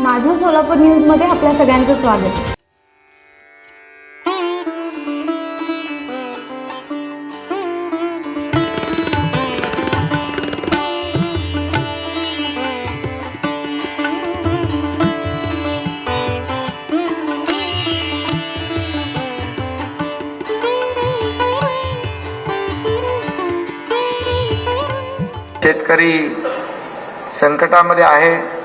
माझं सोलापूर न्यूजमध्ये आपल्या सगळ्यांचं स्वागत. शेतकरी संकटामध्ये आहे.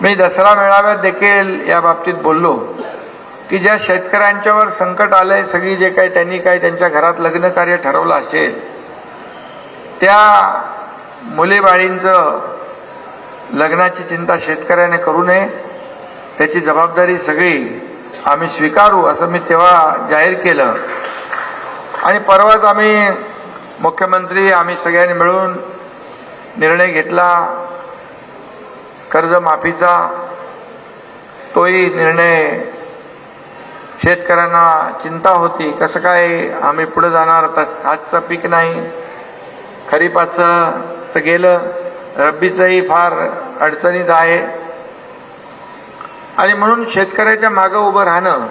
मी दसरा मेळाव्यात देखील या बाबतीत बोललो की ज्या शेतकऱ्यांच्यावर संकट आलंय सगळी जे काही त्यांनी काही त्यांच्या घरात लग्न कार्य ठरवलं असेल त्या मुलीबाळींचं लग्नाची चिंता शेतकऱ्याने करू नये त्याची जबाबदारी सगळी आम्ही स्वीकारू असं मी तेव्हा जाहीर केलं. आणि परवाच आम्ही मुख्यमंत्री आम्ही सगळ्यांनी मिळून निर्णय घेतला. कर्जमाफीचा तोही निर्णय शेतकऱ्यांना चिंता होती. कसं काय आम्ही पुढे जाणार? तस आजचं पीक नाही. खरीपाचं तर गेलं. रब्बीचंही फार अडचणीत आहे. आणि म्हणून शेतकऱ्याच्या मागं उभं राहणं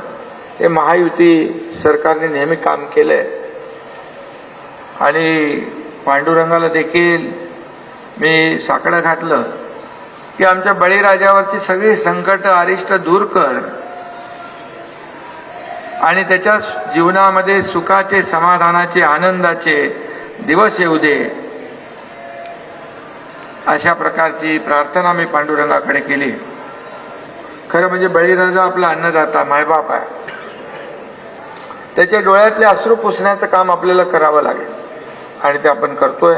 हे महायुती सरकारने नेहमी काम केलं आहे आणि पांडुरंगाला देखील मी साकडं घातलं. की आमच्या बळीराजावरची सगळी संकट अरिष्ट दूर कर. आणि त्याच्या जीवनामध्ये सुखाचे समाधानाचे आनंदाचे दिवस येऊ दे. अशा प्रकारची प्रार्थना मी पांडुरंगाकडे केली. खरं म्हणजे बळीराजा आपला अन्नदाता मायबाप आहे. त्याच्या डोळ्यातले अश्रू पुसण्याचं काम आपल्याला करावं लागेल. आणि ते आपण करतोय.